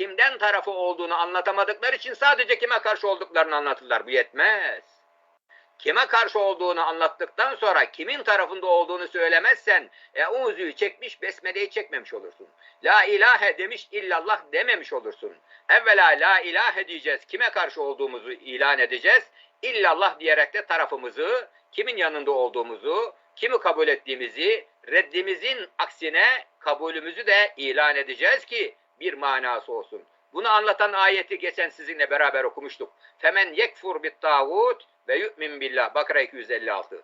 kimden tarafı olduğunu anlatamadıkları için sadece kime karşı olduklarını anlatırlar. Bu yetmez. Kime karşı olduğunu anlattıktan sonra kimin tarafında olduğunu söylemezsen Eûzü'yü çekmiş, Besmele'yi çekmemiş olursun. La ilahe demiş, illallah dememiş olursun. Evvela la ilahe diyeceğiz, kime karşı olduğumuzu ilan edeceğiz. İllallah diyerek de tarafımızı, kimin yanında olduğumuzu, kimi kabul ettiğimizi, reddimizin aksine kabulümüzü de ilan edeceğiz ki bir manası olsun. Bunu anlatan ayeti geçen sizinle beraber okumuştuk. Femen yekfur bit tağut ve yu'min billah. Bakara 256.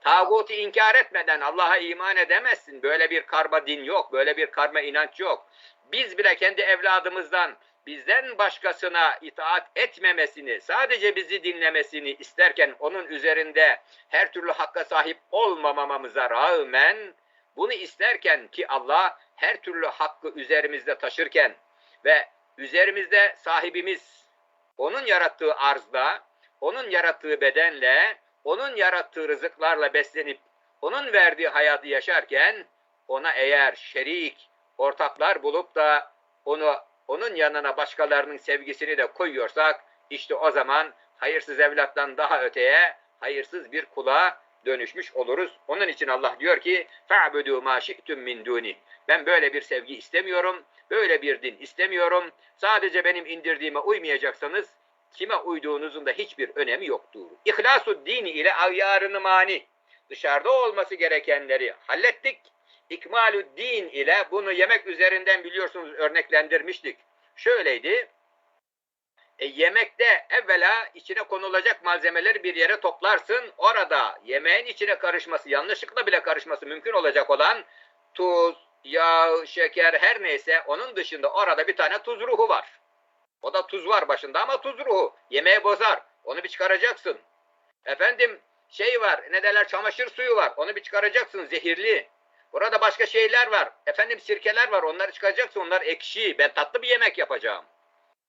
Tağutu inkar etmeden Allah'a iman edemezsin. Böyle bir karma din yok. Böyle bir karma inanç yok. Biz bile kendi evladımızdan bizden başkasına itaat etmemesini, sadece bizi dinlemesini isterken onun üzerinde her türlü hakka sahip olmamamamıza rağmen bunu isterken ki Allah her türlü hakkı üzerimizde taşırken ve üzerimizde sahibimiz onun yarattığı arzda, onun yarattığı bedenle, onun yarattığı rızıklarla beslenip onun verdiği hayatı yaşarken ona eğer şerik, ortaklar bulup da onu onun yanına başkalarının sevgisini de koyuyorsak işte o zaman hayırsız evlattan daha öteye hayırsız bir kula dönüşmüş oluruz. Onun için Allah diyor ki فَعْبُدُوا مَا شِئْتُمْ مِنْ دُونِ Ben böyle bir sevgi istemiyorum, böyle bir din istemiyorum. Sadece benim indirdiğime uymayacaksanız kime uyduğunuzun da hiçbir önemi yoktur. İhlasu dini ile ayyarını mani. Dışarıda olması gerekenleri hallettik. İkmalü din ile bunu yemek üzerinden biliyorsunuz örneklendirmiştik. Şöyleydi. E, yemekte evvela içine konulacak malzemeleri bir yere toplarsın. Orada yemeğin içine karışması, yanlışlıkla bile karışması mümkün olacak olan tuz, yağ, şeker her neyse onun dışında orada bir tane tuz ruhu var. O da tuz var başında ama tuz ruhu. Yemeği bozar. Onu bir çıkaracaksın. Efendim şey var ne derler çamaşır suyu var. Onu bir çıkaracaksın zehirli. Burada başka şeyler var. Efendim sirkeler var. Onları çıkaracaksın. Onlar ekşi. Ben tatlı bir yemek yapacağım.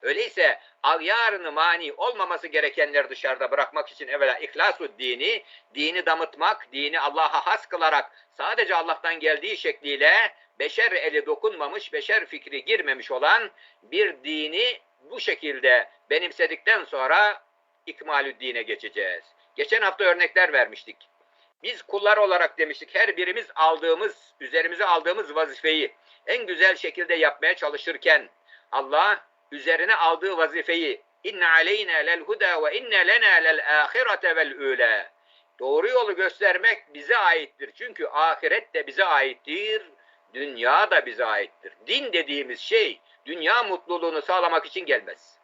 Öyleyse agyarını mani olmaması gerekenleri dışarıda bırakmak için evvela ihlasu dini, dini damıtmak, dini Allah'a has kılarak sadece Allah'tan geldiği şekliyle beşer eli dokunmamış, beşer fikri girmemiş olan bir dini bu şekilde benimsedikten sonra ikmalü dine geçeceğiz. Geçen hafta örnekler vermiştik. Biz kullar olarak demiştik her birimiz aldığımız, üzerimize aldığımız vazifeyi en güzel şekilde yapmaya çalışırken Allah üzerine aldığı vazifeyi inne aleyna lel huda ve inne lena lel ahirete vel ula. Doğru yolu göstermek bize aittir. Çünkü ahiret de bize aittir. Dünya da bize aittir. Din dediğimiz şey dünya mutluluğunu sağlamak için gelmez.